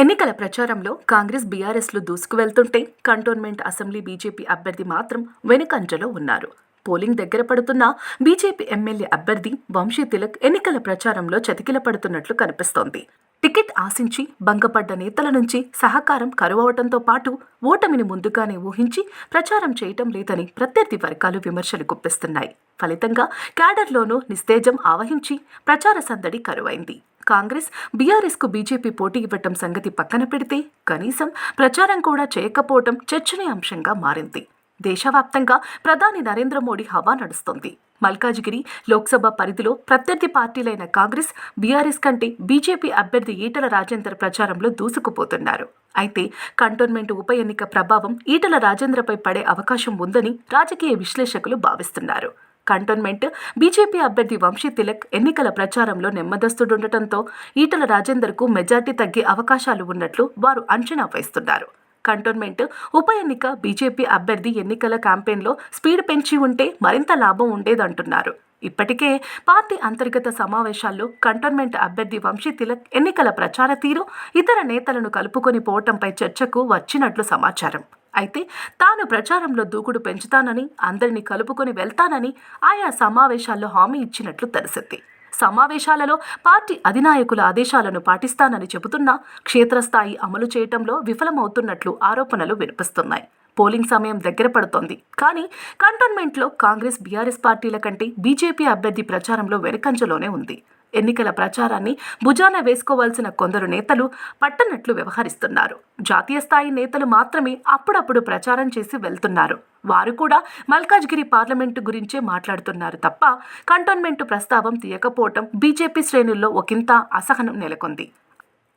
ఎన్నికల ప్రచారంలో కాంగ్రెస్ బీఆర్ఎస్లు దూసుకువెళ్తుంటే కంటోన్మెంట్ అసెంబ్లీ బీజేపీ అభ్యర్థి మాత్రం వెనుకంజలో ఉన్నారు. పోలింగ్ దగ్గర పడుతున్న బీజేపీ ఎమ్మెల్యే అభ్యర్థి వంశీ తిలక్ ఎన్నికల ప్రచారంలో చతికిల పడుతున్నట్లు కనిపిస్తోంది. టికెట్ ఆశించి భంగపడ్డ నేతల నుంచి సహకారం కరువవటంతో పాటు ఓటమిని ముందుగానే ఊహించి ప్రచారం చేయటం లేదని ప్రత్యర్థి వర్గాలు విమర్శలు గుప్పిస్తున్నాయి. ఫలితంగా క్యాడర్లోనూ నిస్తేజం ఆవహించి ప్రచార సందడి కరువైంది. కాంగ్రెస్ బీఆర్ఎస్కు బీజేపీ పోటీ ఇవ్వటం సంగతి పక్కన పెడితే కనీసం ప్రచారం కూడా చేయకపోవటం చర్చనీయాంశంగా మారింది. దేశవ్యాప్తంగా ప్రధాని నరేంద్ర మోడీ హవా నడుస్తోంది. మల్కాజిగిరి లోక్సభ పరిధిలో ప్రత్యర్థి పార్టీలైన కాంగ్రెస్ బీఆర్ఎస్ కంటే బీజేపీ అభ్యర్థి ఈటల రాజేందర్ ప్రచారంలో దూసుకుపోతున్నారు. అయితే కంటోన్మెంట్ ఉప ఎన్నిక ప్రభావం ఈటల రాజేంద్రపై పడే అవకాశం ఉందని రాజకీయ విశ్లేషకులు భావిస్తున్నారు. కంటోన్మెంట్. బీజేపీ అభ్యర్థి వంశీ తిలక్ ఎన్నికల ప్రచారంలో నెమ్మదస్తుడుండటంతో ఈటల రాజేందర్కు మెజార్టీ తగ్గే అవకాశాలు ఉన్నట్లు వారు అంచనా వేస్తున్నారు. కంటోన్మెంట్. ఉప ఎన్నిక బీజేపీ అభ్యర్థి ఎన్నికల క్యాంపెయిన్లో స్పీడ్ పెంచి ఉంటే మరింత లాభం ఉండేదంటున్నారు. ఇప్పటికే పార్టీ అంతర్గత సమావేశాల్లో కంటోన్మెంట్ అభ్యర్థి వంశీ తిలక్ ఎన్నికల ప్రచార తీరు ఇతర నేతలను కలుపుకొని పోవటంపై చర్చకు వచ్చినట్లు సమాచారం. అయితే తాను ప్రచారంలో దూకుడు పెంచుతానని అందరినీ కలుపుకొని వెళ్తానని ఆయా సమావేశాల్లో హామీ ఇచ్చినట్లు తెలిసింది. సమావేశాలలో పార్టీ అధినాయకుల ఆదేశాలను పాటిస్తానని చెబుతున్నా క్షేత్రస్థాయి అమలు చేయటంలో విఫలమవుతున్నట్లు ఆరోపణలు వినిపిస్తున్నాయి. పోలింగ్ సమయం దగ్గర పడుతోంది. కానీ కంటోన్మెంట్లో కాంగ్రెస్ బీఆర్ఎస్ పార్టీల కంటే బీజేపీ అభ్యర్థి ప్రచారంలో వెనుకంజలోనే ఉంది. ఎన్నికల ప్రచారాన్ని భుజాన వేసుకోవాల్సిన కొందరు నేతలు పట్టనట్లు వ్యవహరిస్తున్నారు. జాతీయ స్థాయి నేతలు మాత్రమే అప్పుడప్పుడు ప్రచారం చేసి వెళ్తున్నారు. వారు కూడా మల్కాజ్గిరి పార్లమెంటు గురించే మాట్లాడుతున్నారు తప్ప కంటోన్మెంటు ప్రస్తావం తీయకపోవటం బీజేపీ శ్రేణుల్లో ఒకంత అసహనం నెలకొంది.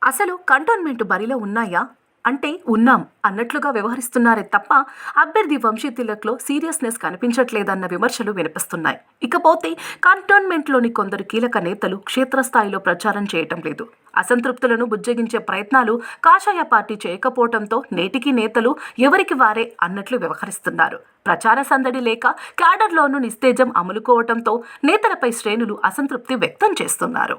అసలు కంటోన్మెంట్ బరిలో ఉన్నాయా? అంటే ఉన్నాం అన్నట్లుగా వ్యవహరిస్తున్నారే తప్ప అభ్యర్థి వంశీ తిలక్లో సీరియస్నెస్ కనిపించట్లేదన్న విమర్శలు వినిపిస్తున్నాయి. ఇకపోతే కంటోన్మెంట్లోని కొందరు కీలక నేతలు క్షేత్రస్థాయిలో ప్రచారం చేయటం లేదు. అసంతృప్తులను బుజ్జగించే ప్రయత్నాలు కాషాయ పార్టీ చేయకపోవడంతో నేటికి నేతలు ఎవరికి వారే అన్నట్లు వ్యవహరిస్తున్నారు. ప్రచార సందడి లేక క్యాడర్లోనూ నిస్తేజం అమలుకోవటంతో నేతలపై శ్రేణులు అసంతృప్తి వ్యక్తం చేస్తున్నారు.